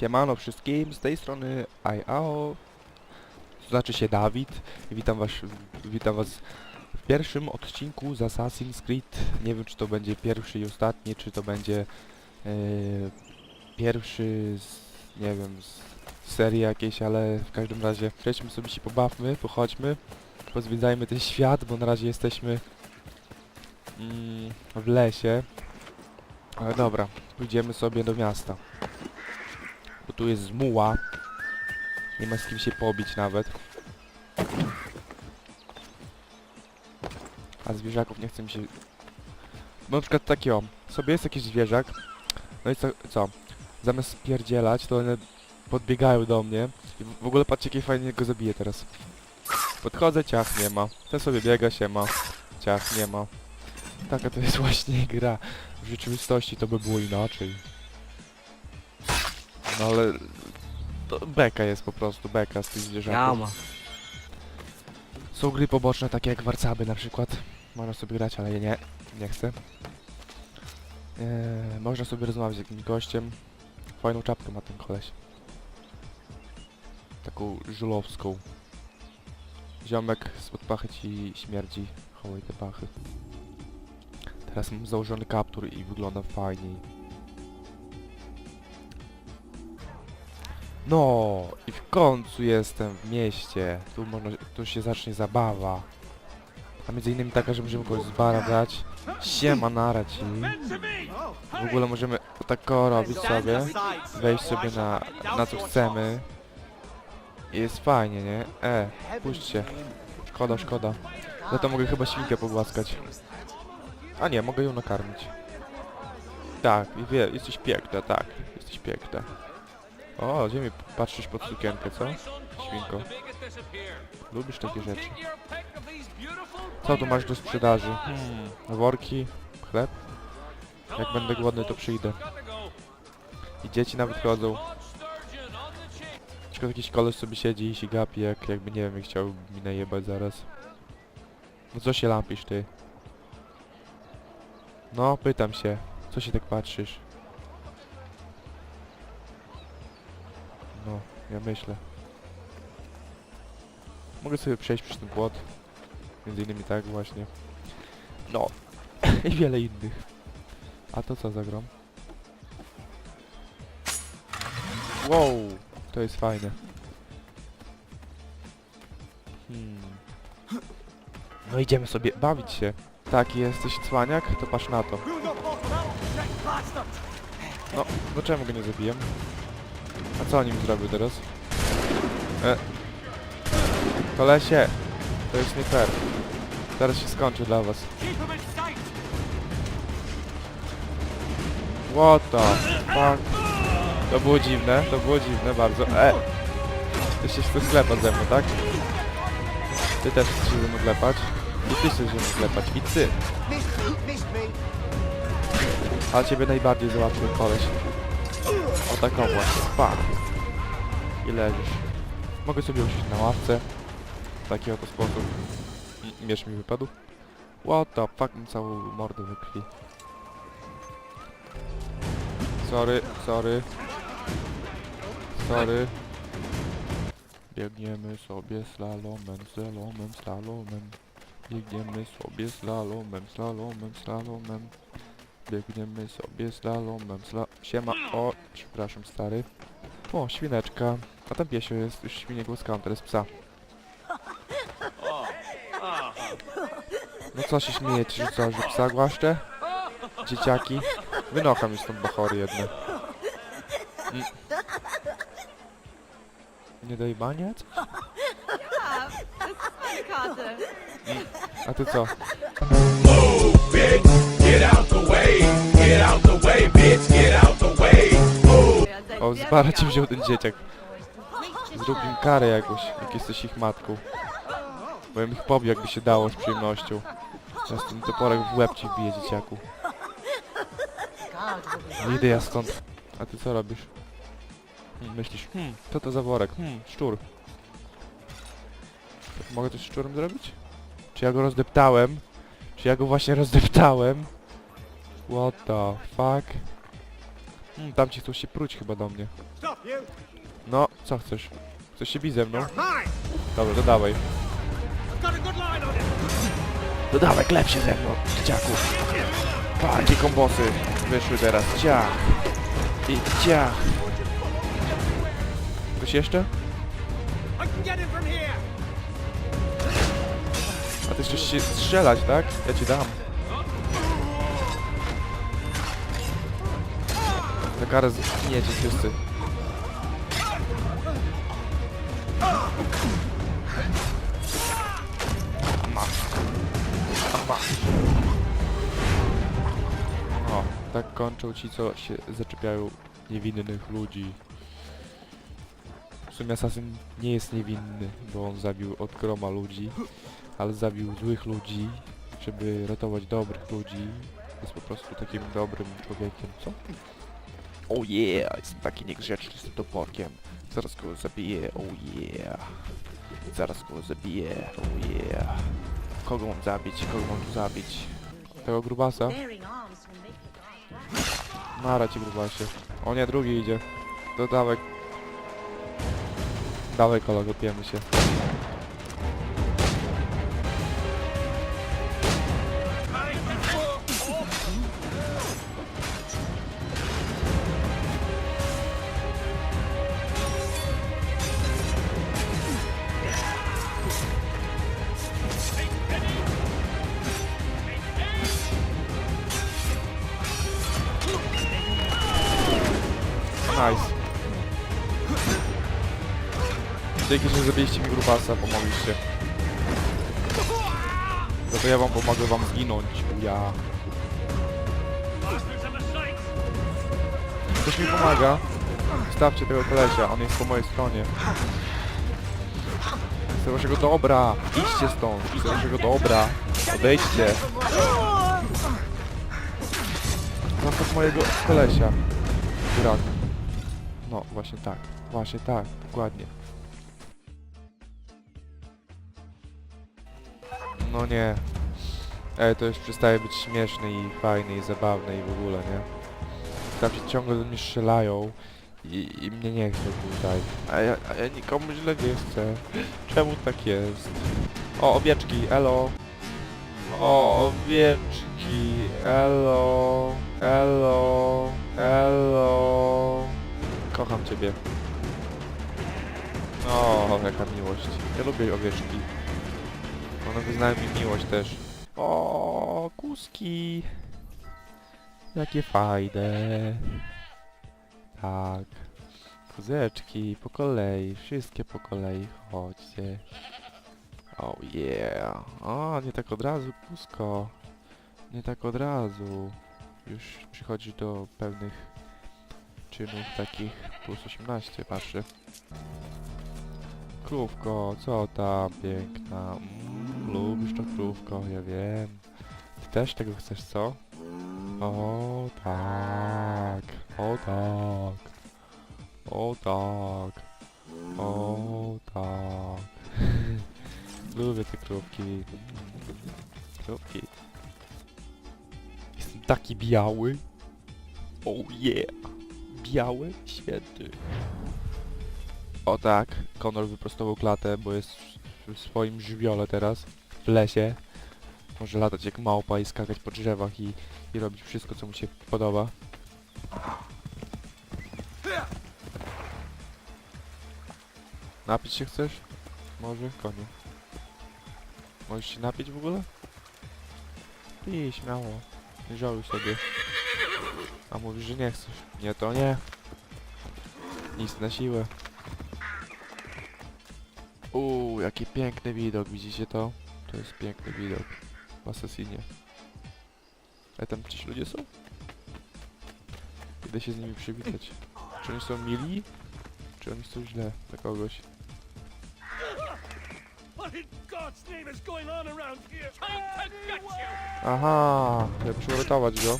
Siemano wszystkim, z tej strony IAO, znaczy się Dawid witam was, witam was w pierwszym odcinku z Assassin's Creed. Nie wiem czy to będzie pierwszy i ostatni, czy to będzie e, pierwszy z, nie wiem, z serii jakiejś, ale w każdym razie przejdźmy sobie się pobawmy, pochodźmy, pozwiedzajmy ten świat, bo na razie jesteśmy mm, w lesie. Ale dobra, pójdziemy sobie do miasta. Bo tu jest zmuła. Nie ma z kim się pobić nawet. A zwierzaków nie chce mi się... Bo na przykład taki o, sobie jest jakiś zwierzak, no i co, co? Zamiast spierdzielać, to one podbiegają do mnie i w ogóle patrzcie, jakie fajnie go zabiję teraz. Podchodzę, ciach, nie ma. Ten sobie biega, się ma. Ciach, nie ma. Taka to jest właśnie gra. W rzeczywistości to by było inaczej. No ale... To beka jest po prostu, beka z tych zwierzaków. Jama. Są gry poboczne, takie jak Warcaby na przykład. Można sobie grać, ale ja nie, nie chcę. Eee, można sobie rozmawiać z jakimś gościem. Fajną czapkę ma ten koleś. Taką żulowską. Ziomek spod pachy ci śmierdzi. Chowaj te pachy. Teraz mam założony kaptur i wygląda fajniej. No i w końcu jestem w mieście. Tu można, tu się zacznie zabawa. A między innymi taka, że możemy kogoś z bara brać. Siema nara. W ogóle możemy tak robić sobie. Wejść sobie na, na co chcemy. I jest fajnie, nie? E, puśćcie. Szkoda, szkoda. Za to mogę chyba świnkę pogłaskać. A nie, mogę ją nakarmić. Tak, i wie, jesteś piękna, tak. Jesteś piękna. O, gdzie mi patrzysz pod sukienkę, co? Świnko. Lubisz takie rzeczy. Co tu masz do sprzedaży? Hmm, worki, chleb. Jak będę głodny, to przyjdę. I dzieci nawet chodzą. Na przykład jakiś koleś sobie siedzi i się gapi, jak, jakby nie wiem, chciał mi najebać zaraz. No co się lampisz, ty? No, pytam się. Co się tak patrzysz? Ja myślę. Mogę sobie przejść przez ten płot. Między innymi tak właśnie. No. I wiele innych. A to co za grom? Wow, to jest fajne. Hmm. No idziemy sobie bawić się. Tak, jesteś cwaniak? To patrz na to. No, no czemu go nie zabiję? A co on nim zrobił teraz? E. Kolesie, to jest nie fair. Zaraz się skończy dla was. What the fuck? To było dziwne, to było dziwne bardzo. E! Ty się chcesz klepać ze mną, tak? Ty też chcesz się ze mną klepać. I ty chcesz się ze mną klepać. I ty. Ale ciebie najbardziej załatwił koleś. Taką właśnie. Pa. I leżysz. Mogę sobie usiąść na ławce. W taki oto sposób. M- Miecz mi wypadł. What the fuck, mam całą mordę we krwi. Sorry, sorry. Sorry. Biegniemy sobie slalomem, slalomem, slalomem. Biegniemy sobie slalomem, slalomem, slalomem. Biegniemy sobie slalomem, sla... Siema, o, przepraszam stary. O, świneczka. A tam piesio jest, już świnie głaskałem, teraz psa. No co się śmiejecie, że co, że psa głaszczę? Dzieciaki? Wynocha mi stąd bachory jedne. Mm. Nie daj ist meine Karte. A ty co? bitch. Get out. Get out the way, bitch. Get out the way. O, z bara ci begabt. wziął ten dzieciak. Zrób im karę jakąś, jak jesteś ich matką. Bo ja bym ich pobił, jakby się dało z przyjemnością. Teraz ten toporek w łeb ci wbije, dzieciaku. No idę ja stąd. A ty co robisz? Hmm, myślisz, hmm, co to za worek? Hmm, szczur. Mogę coś z szczurem zrobić? Czy ja go rozdeptałem? Czy ja go właśnie rozdeptałem? What the fuck? Hmm, tam ci chcą się pruć chyba do mnie. No, co chcesz? Chcesz się bić ze mną? Dobra, to dawaj. To klep się ze mną, dzieciaku. Pa, jakie kombosy wyszły teraz. Ciach. I ciach. Coś jeszcze? A ty chcesz się strzelać, tak? Ja ci dam. Karę zginiecie wszyscy. O, tak kończą ci, co się zaczepiają niewinnych ludzi. W sumie Assassin nie jest niewinny, bo on zabił od groma ludzi, ale zabił złych ludzi, żeby ratować dobrych ludzi. Jest po prostu takim dobrym człowiekiem, co? Oh yeah, jestem taki niegrzeczny tym toporkiem. Zaraz go zabiję, oh yeah. Zaraz go zabiję, oh yeah. Kogo mam zabić? Kogo mam tu zabić? Tego grubasa? Mara ci grubasie. O nie, drugi idzie. To dawaj. Dawaj kolego, pijemy się. Dzięki, że zabiliście mi grubasa, pomogliście. No to ja wam pomogę wam zginąć, ja. Ktoś mi pomaga. Stawcie tego kolesia, on jest po mojej stronie. Chcę waszego dobra! Idźcie stąd! Chcę waszego dobra! Odejdźcie! Zostaw mojego kolesia. Burak. No, właśnie tak. Właśnie tak. Dokładnie. No nie. Ej, to już przestaje być śmieszne i fajne i zabawne i w ogóle, nie? Tam się ciągle do mnie strzelają i, i mnie nie chce tutaj. A ja, a ja nikomu źle nie chcę. Czemu tak jest? O, owieczki, elo. O, owieczki, elo, elo, elo. Kocham ciebie. O, jaka miłość. Ja lubię owieczki. One wyznają mi miłość też. O, kuski. Jakie fajne. Tak. Kuzeczki, po kolei, wszystkie po kolei, chodźcie. Oh yeah. O, nie tak od razu, kusko. Nie tak od razu. Już przychodzi do pewnych czynów takich plus 18, patrzę. Krówko, co tam piękna. Lubisz to krówko, ja wiem. Ty też tego chcesz, co? O tak, o tak, o tak, o tak. Lubię te krówki. Krówki. Jestem taki biały. Oh yeah. Biały, święty. O tak, Konor wyprostował klatę, bo jest w swoim żywiole teraz, w lesie. Może latać jak małpa i skakać po drzewach i, i robić wszystko, co mu się podoba. Napić się chcesz? Może? Konie. Możesz się napić w ogóle? Pij, śmiało. Żałuj sobie. A mówisz, że nie chcesz. Nie, to nie. Nic na siłę. Uuu, jaki piękny widok, widzicie to? To jest piękny widok w Assassinie. A tam gdzieś ludzie są? Idę się z nimi przywitać. Czy oni są mili? Czy oni są źle dla kogoś? Aha, ja muszę uratować go.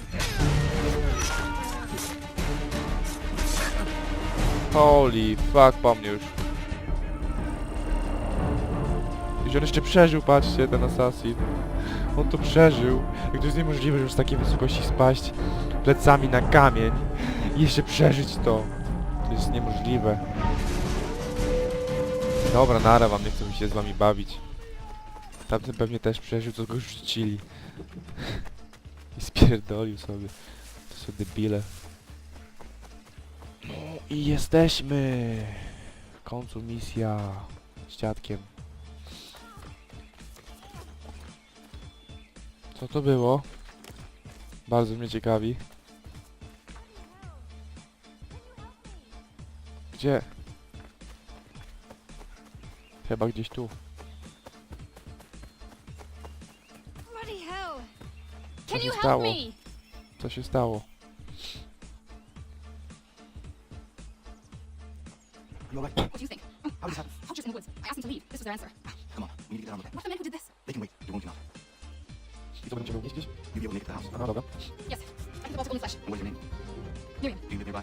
Holy fuck, po mnie już. I on jeszcze przeżył, patrzcie, ten assassin. On to przeżył. Jak to jest niemożliwe, żeby z takiej wysokości spaść plecami na kamień i jeszcze przeżyć to. To jest niemożliwe. Dobra, nara wam, nie chcę mi się z wami bawić. Tamten pewnie też przeżył, co go rzucili. I spierdolił sobie. To są debile. No i jesteśmy! W końcu misja z dziadkiem. Co to było? Bardzo mnie ciekawi. Gdzie? Chyba gdzieś tu. Co się stało? Co się stało? What do you think? How did this happen? Vultures in the woods. I asked them to leave. This was their answer. Come on, we need to get on with it. What if the men who did this? They can wait. They won't enough. I co będziemy robić gdzieś? You'll be able to make it to the house. Aha, dobra. Yes. I took the ball to Golden Flesh. And what's your name? Miriam. Do you live nearby?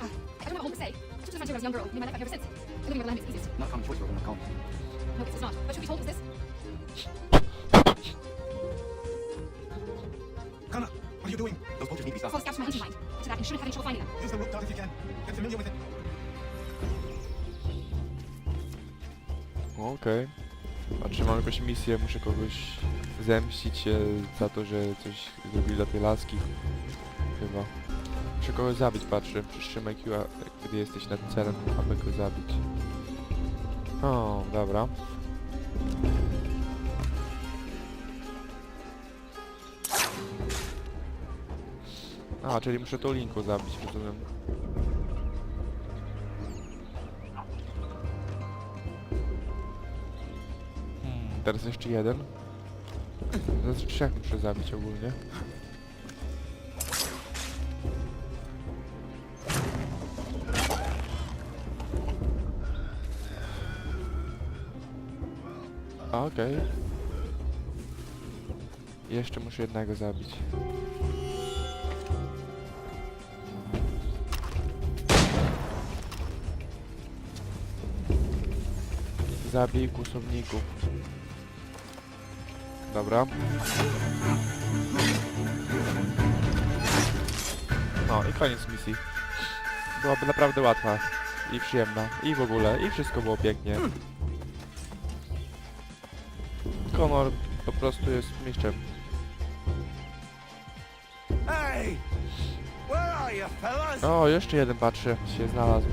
Uh, I don't have a home to stay. I took to the frontier when I was a young girl. Made my life out here ever since. And living where the land is easiest. Not a common choice for a woman calling. No, this is not. But should we told was this? Connor, what are you doing? Those vultures need to be Call stopped. the scouts from my hunting mind. To that, you shouldn't have any trouble finding them. Use the rope dart if you can. Get familiar with it. Okej. Patrzę, mam jakąś misję, muszę kogoś zemścić się za to, że coś zrobili dla tej laski. Chyba. Muszę kogoś zabić, patrzę. Przytrzymaj Q, gdy jesteś nad celem, aby go zabić. O, dobra. A, czyli muszę tą linku zabić, rozumiem. Hmm, teraz jeszcze jeden. Znaczy trzech muszę zabić ogólnie. Okej. Jeszcze muszę jednego zabić. Zabij kłusowników. Dobra. No i koniec misji. Byłaby naprawdę łatwa i przyjemna i w ogóle i wszystko było pięknie. Conor po prostu jest mistrzem. O, jeszcze jeden patrzy, się znalazł.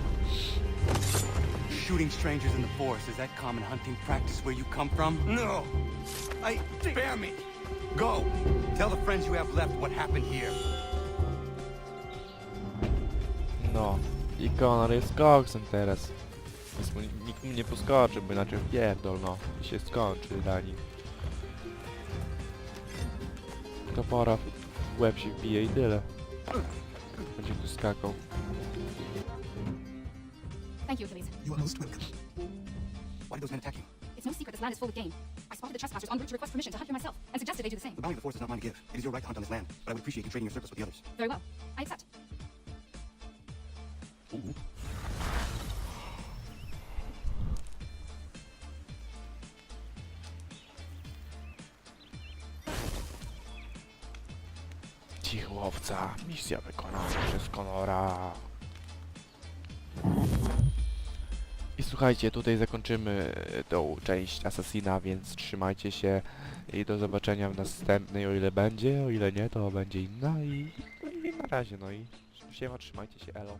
Shooting strangers in the forest, is that common hunting practice where you come from? No! I... Spare me! Go! Tell the friends you have left what happened here. No. I Conor jest koksem teraz. Więc mu, nikt mu nie poskoczy, bo inaczej pierdol, no. I się skończy dla nich. Topora w łeb się wbije i tyle. Będzie tu skakał. Thank you, Achilles. You are most welcome. Why did those men attack you? It's no secret this land is full of game. I spotted the trespassers en route to request permission to hunt here myself, and suggested they do the same. The bounty of the forest is not mine to give. It is your right to hunt on this land, but I would appreciate you trading your surplus with the others. Very well. I accept. Cichłowca. Misja wykonana przez Conora. Słuchajcie, tutaj zakończymy tą część Assassina, więc trzymajcie się i do zobaczenia w następnej, o ile będzie, o ile nie, to będzie inna i, i na razie, no i siema, trzymajcie się, elo.